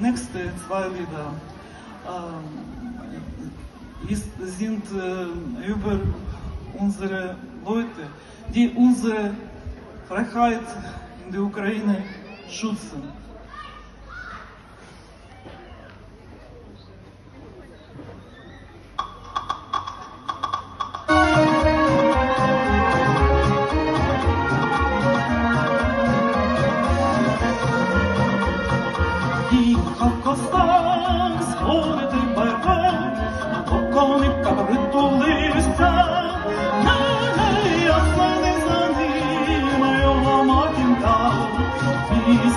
nächste zwei Lieder ähm, ist, sind äh, über unsere Leute, die unsere Freiheit in der Ukraine schützen.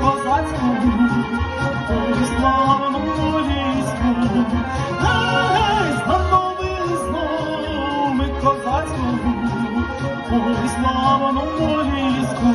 козацькому, ой, славному війську, гей, знатовили знов, козацькому, ой, славному війську.